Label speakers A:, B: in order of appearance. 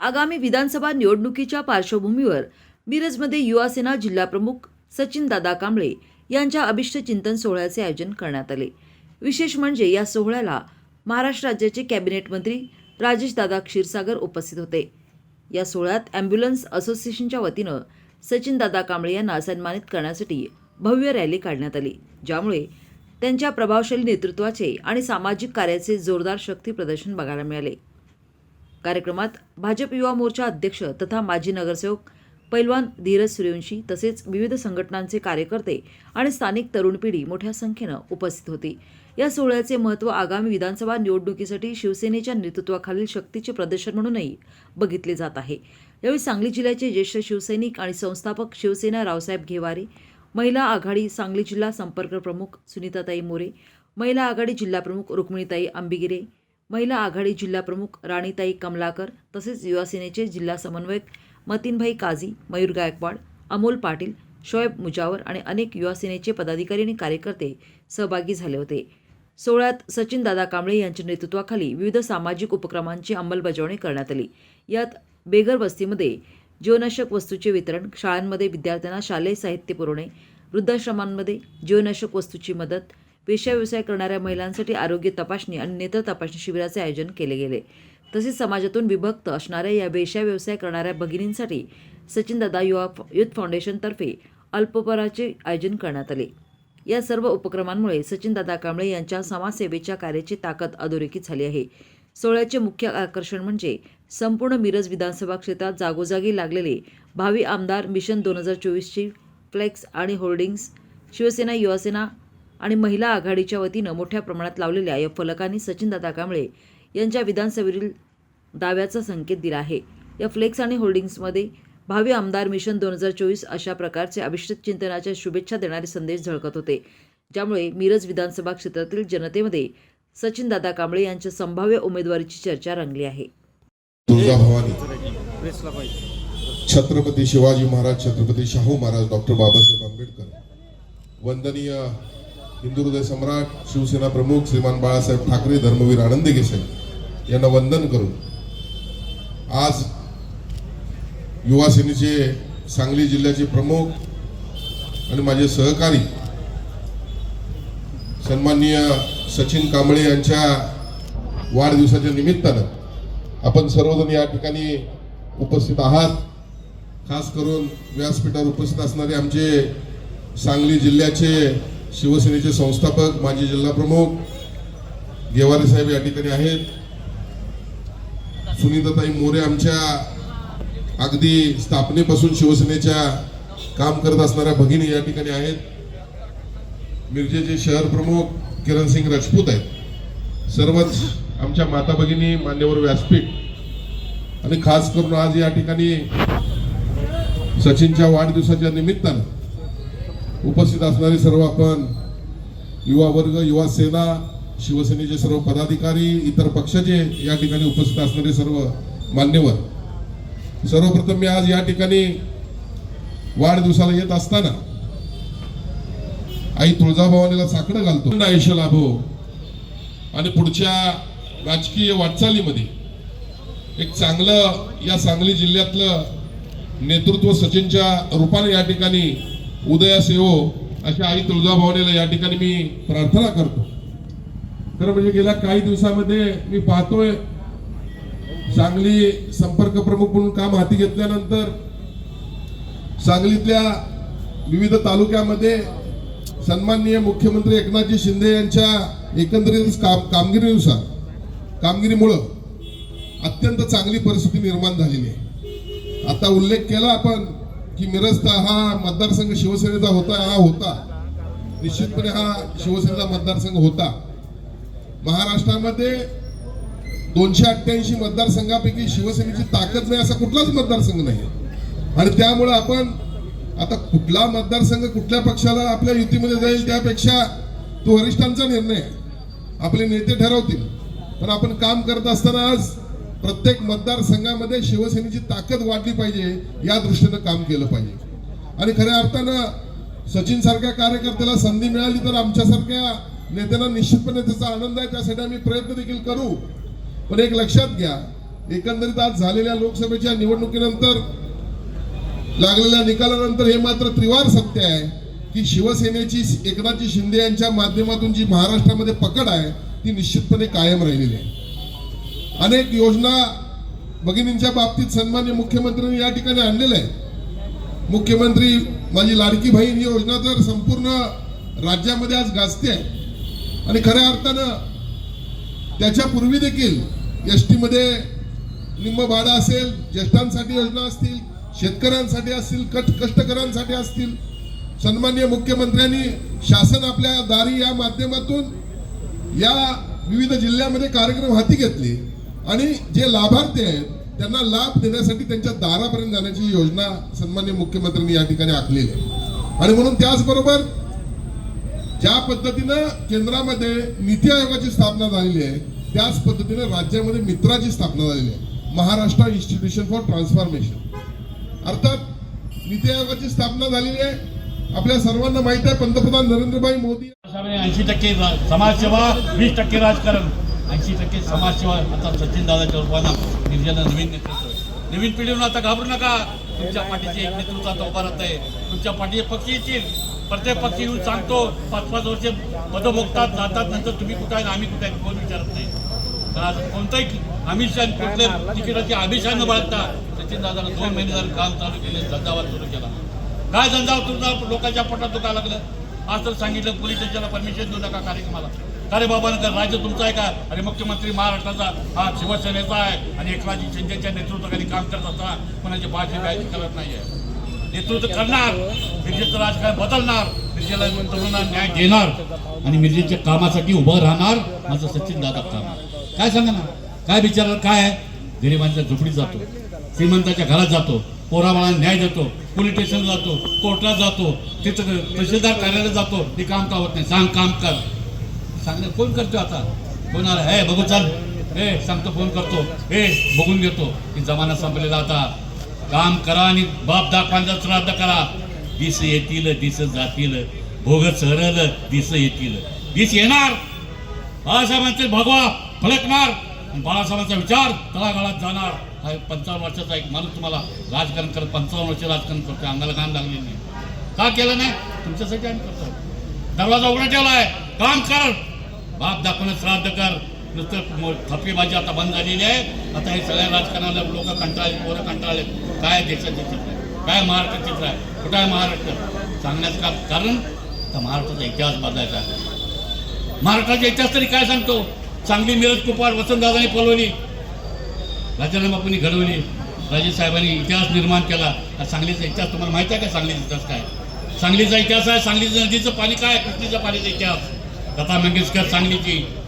A: आगामी विधानसभा निवडणुकीच्या पार्श्वभूमीवर मिरजमध्ये युवासेना जिल्हाप्रमुख सचिन दादा कांबळे यांच्या अभिष्ट चिंतन सोहळ्याचे आयोजन करण्यात आले. विशेष म्हणजे या सोहळ्याला महाराष्ट्र राज्याचे कॅबिनेट मंत्री राजेश दादा क्षीरसागर उपस्थित होते. या सोहळ्यात ॲम्ब्युलन्स असोसिएशनच्या वतीनं सचिन दादा कांबळे यांना सन्मानित करण्यासाठी भव्य रॅली काढण्यात आली ज्यामुळे त्यांच्या प्रभावशाली नेतृत्वाचे आणि सामाजिक कार्याचे जोरदार शक्ती प्रदर्शन बघायला मिळाले. कार्यक्रमात भाजप युवा मोर्चा अध्यक्ष तथा माजी नगरसेवक पैलवान धीरज सूर्यवंशी तसेच विविध संघटनांचे कार्यकर्ते आणि स्थानिक तरुण पिढी मोठ्या संख्येनं उपस्थित होती. या सोहळ्याचे महत्त्व आगामी विधानसभा निवडणुकीसाठी शिवसेनेच्या नेतृत्वाखालील शक्तीचे प्रदर्शन म्हणूनही बघितले जात आहे. यावेळी सांगली जिल्ह्याचे ज्येष्ठ शिवसैनिक आणि संस्थापक शिवसेना रावसाहेब घेवारे महिला आघाडी सांगली जिल्हा संपर्क प्रमुख सुनीताताई मोरे महिला आघाडी जिल्हाप्रमुख रुक्मिणीताई आंबिगिरे महिला आघाडी जिल्हाप्रमुख राणीताई कमलाकर तसेच युवासेनेचे जिल्हा समन्वयक मतीनभाई काझी मयूर गायकवाड अमोल पाटील शोएब मुजावर आणि अनेक युवासेनेचे पदाधिकारी आणि कार्यकर्ते सहभागी झाले होते. सोहळ्यात सचिन दादा कांबळे यांच्या नेतृत्वाखाली विविध सामाजिक उपक्रमांची अंमलबजावणी करण्यात आली. यात बेगर वस्तीमध्ये जीवनाशक वस्तूचे वितरण शाळांमध्ये विद्यार्थ्यांना शालेय साहित्य पुरवणे वृद्धाश्रमांमध्ये जीवनाशक वस्तूची मदत पेशा व्यवसाय करणाऱ्या महिलांसाठी आरोग्य तपासणी आणि नेत्र तपासणी शिबिराचे आयोजन केले गेले. तसेच समाजातून विभक्त असणाऱ्या या वेश्या व्यवसाय करणाऱ्या भगिनींसाठी सचिनदादा युवा युथ फाउंडेशनतर्फे अल्पपराचे आयोजन करण्यात आले. या सर्व उपक्रमांमुळे सचिनदादा कांबळे यांच्या समाजसेवेच्या कार्याची ताकद अधोरेखित झाली आहे. सोहळ्याचे मुख्य आकर्षण म्हणजे संपूर्ण मिरज विधानसभा क्षेत्रात जागोजागी लागलेले भावी आमदार मिशन दोन हजार चोवीसची फ्लेक्स आणि होर्डिंग्स शिवसेना युवासेना आणि महिला आघाडीच्या वतीनं मोठ्या प्रमाणात लावलेल्या या फलकांनी सचिनदादा कांबळे यांच्या विधानसभेवरील दाव्याचा संकेत दिला आहे. या फ्लेक्स आणि होर्डिंग्समध्ये भावी आमदार मिशन दोन हजार चोवीस अशा प्रकारचे अभिष्ट चिंतनाच्या शुभेच्छा देणारे संदेश झळकत होते. ज्यामुळे मिरज विधानसभा क्षेत्रातील जनतेमध्ये सचिनदादा कांबळे यांच्या संभाव्य उमेदवारीची चर्चा रंगली आहे.
B: छत्रपती शिवाजी महाराज छत्रपती शाहू महाराज डॉक्टर बाबासाहेब आंबेडकर वंदनीय हिंदू हृदय सम्राट शिवसेना प्रमुख श्रीमान बाळासाहेब ठाकरे धर्मवीर आनंद साहेब यांना वंदन करून आज युवा सेनेचे सांगली जिल्ह्याचे प्रमुख आणि माझे सहकारी सन्माननीय सचिन कांबळे यांच्या वाढदिवसाच्या निमित्तानं आपण सर्वजण या ठिकाणी उपस्थित आहात. खास करून व्यासपीठावर उपस्थित असणारे आमचे सांगली जिल्ह्याचे शिवसेनेचे संस्थापक माजी जिल्हाप्रमुख गेवारे साहेब या ठिकाणी आहेत. सुनीताताई मोरे आमच्या अगदी स्थापनेपासून शिवसेनेच्या काम करत असणाऱ्या भगिनी या ठिकाणी आहेत. मिरजेचे शहर प्रमुख किरण सिंग राजपूत आहेत. सर्वच आमच्या माता भगिनी मान्यवर व्यासपीठ आणि खास करून आज या ठिकाणी सचिनच्या वाढदिवसाच्या निमित्तानं उपस्थित असणारे सर्व आपण युवा वर्ग युवा सेना शिवसेनेचे सर्व पदाधिकारी इतर पक्षाचे या ठिकाणी उपस्थित असणारे सर्व मान्यवर. सर्वप्रथम मी आज या ठिकाणी वाढदिवसाला येत असताना आई तुळजाभवानीला साकडं घालतो. आयुष्य लाभो. आणि पुढच्या राजकीय वाटचालीमध्ये एक चांगलं या सांगली जिल्ह्यातलं नेतृत्व सचिनच्या रूपाने या ठिकाणी उदया सेवो अशा आई तुळजाभवानीला या ठिकाणी मी प्रार्थना करतो. खरं म्हणजे गेल्या काही दिवसामध्ये मी पाहतोय सांगली संपर्क प्रमुख म्हणून काम हाती घेतल्यानंतर सांगलीतल्या विविध तालुक्यामध्ये सन्माननीय मुख्यमंत्री एकनाथजी शिंदे यांच्या एकंदरीत काम कामगिरीनुसार कामगिरीमुळं अत्यंत चांगली परिस्थिती निर्माण झालेली आहे. आता उल्लेख केला आपण की मिरज हा मतदारसंघ शिवसेनेचा होता हा होता. निश्चितपणे हा शिवसेनेचा मतदारसंघ होता. महाराष्ट्रामध्ये दोनशे अठ्ठ्याऐंशी मतदारसंघापैकी शिवसेनेची ताकद नाही असा कुठलाच मतदारसंघ नाही आणि त्यामुळं आपण आता कुठला मतदारसंघ कुठल्या पक्षाला आपल्या युतीमध्ये जाईल त्यापेक्षा तो वरिष्ठांचा निर्णय आपले नेते ठरवतील. पण आपण काम करत असताना आज प्रत्येक मतदारसंघामध्ये शिवसेनेची ताकद वाढली पाहिजे या दृष्टीनं काम केलं पाहिजे. आणि खऱ्या अर्थानं सचिन सारख्या कार्यकर्त्याला संधी मिळाली तर आमच्यासारख्या नेत्यांना निश्चितपणे त्याचा आनंद आहे त्यासाठी आम्ही प्रयत्न देखील करू. पण एक लक्षात घ्या एकंदरीत आज झालेल्या लोकसभेच्या निवडणुकीनंतर लागलेल्या निकालानंतर हे मात्र त्रिवार सत्य आहे की शिवसेनेची एकनाथजी शिंदे यांच्या माध्यमातून जी महाराष्ट्रामध्ये पकड आहे ती निश्चितपणे कायम राहिलेली आहे. अनेक योजना भगिनींच्या बाबतीत सन्मान्य मुख्यमंत्र्यांनी या ठिकाणी आणलेलं आहे मुख्यमंत्री माझी लाडकी बहीण ही योजना तर संपूर्ण राज्यामध्ये आज गाजते आहे. आणि खऱ्या अर्थानं त्याच्यापूर्वी देखील एस टीमध्ये निम्म भाडं असेल ज्येष्ठांसाठी योजना असतील शेतकऱ्यांसाठी असतील कट कष्टकऱ्यांसाठी असतील सन्मान्य मुख्यमंत्र्यांनी शासन आपल्या दारी या माध्यमातून या विविध जिल्ह्यामध्ये कार्यक्रम हाती घेतले. आणि जे लाभार्थी आहेत त्यांना लाभ देण्यासाठी त्यांच्या दारापर्यंत जाण्याची योजना सन्मान्य मुख्यमंत्र्यांनी या ठिकाणी आखलेली आहे. आणि म्हणून त्याचबरोबर ज्या पद्धतीनं केंद्रामध्ये नीती आयोगाची स्थापना झालेली आहे त्याच पद्धतीने राज्यामध्ये मित्राची स्थापना झालेली आहे. महाराष्ट्र इन्स्टिट्यूशन फॉर ट्रान्सफॉर्मेशन अर्थात नीती आयोगाची स्थापना झालेली आहे. आपल्या सर्वांना माहीत आहे पंतप्रधान नरेंद्रभाई मोदी
C: ऐंशी टक्के समाजसेवा वीस टक्के राजकारण. ऐंशी टक्के समाजसेवा आता सचिन दादाच्या रूपानं निर्जन नवीन नेतृत्व नवीन पिढीवर आता घाबरू नका. तुमच्या पाठीचे एक नेतृत्व आता उभा राहत आहे तुमच्या पाठीचे पक्षी येतील. प्रत्येक पक्षी येऊन सांगतो पाच पाच वर्ष पदभोगतात जातात नंतर तुम्ही कुठे आहे आम्ही कुठे आहे कोण विचारत नाही. आज कोणताही आमिष आणि कुठल्या तिकिटाची आमिषान न बाळगता सचिन दादाला दोन महिने झाले काम चालू केले धंदावाद सुरू केला. काय धंदा तुमचा लोकांच्या पोटात दुखा लागलं. आज तर सांगितलं पोलीस स्टेशनला परमिशन देऊ नका कार्यक्रमाला. अरे बाबा नंतर राज्य तुमचं आहे का? अरे मुख्यमंत्री महाराष्ट्राचा हा शिवसेनेचा आहे आणि एकनाथजी शिंदेच्या नेतृत्वाखाली काम करत असताना कोणाची भाषा काय करत नाही आहे नेतृत्व करणार मिरजेचं राजकारण बदलणार मिरजेला तरुणांना न्याय देणार आणि मिरजेच्या कामासाठी उभं राहणार माझं सचिन दादा काम काय सांगा ना? काय विचारणार काय आहे? गरिबांच्या झोपडीत जातो श्रीमंताच्या घरात जातो पोराबाळांना न्याय देतो पोलीस स्टेशनला जातो कोर्टात जातो तिथं तहसीलदार कार्यालयात जातो ते काम का होत नाही? सांग काम कर. सांगणार फोन करतो आता. फोन आला हे बघू चाल. हे सांगतो फोन करतो. हे बघून घेतो. की जमाना संपलेला आता. काम करा आणि बाप दाखवांचा श्राद्ध करा. दिस येतील दिस जातील. भोग सरल दिस येतील. दिस येणार. बाळासाहेबांचे भगवा फडकणार. बाळासाहेबांचा विचार तळागाळात जाणार. हा पंचावन्न वर्षाचा एक माणूस तुम्हाला राजकारण करत पंचावन्न वर्ष राजकारण करतो अंगाला घाण लागले नाही. का केलं नाही? तुमच्यासाठी आम्ही करतो दरवाजा उघडा ठेवला आहे काम कर. बाप दाखवणं श्राद्ध कर. नुसतं मो- थप्पीबाजी आता बंद झालेली आहे. आता हे सगळ्या राजकारणाला लोक कंटाळले पोरं कंटाळले काय देशाचे चित्र काय महाराष्ट्र चित्र आहे? कुठं आहे महाराष्ट्र? सांगण्याचं का? कारण तर महाराष्ट्राचा इतिहास बदलायचा आहे. महाराष्ट्राचा इतिहास तरी काय सांगतो? सांगली मिरज कुपार वसंतदादांनी पलवली राजाराम बापूंनी घडवली. राजे साहेबांनी इतिहास निर्माण केला. सांगलीचा इतिहास तुम्हाला माहिती आहे का? सांगलीचा इतिहास काय? सांगलीचा इतिहास आहे. सांगलीचं नदीचं पाणी काय कृष्णीच्या पाण्याचा इतिहास. लता मंगेशकर सांगलीची.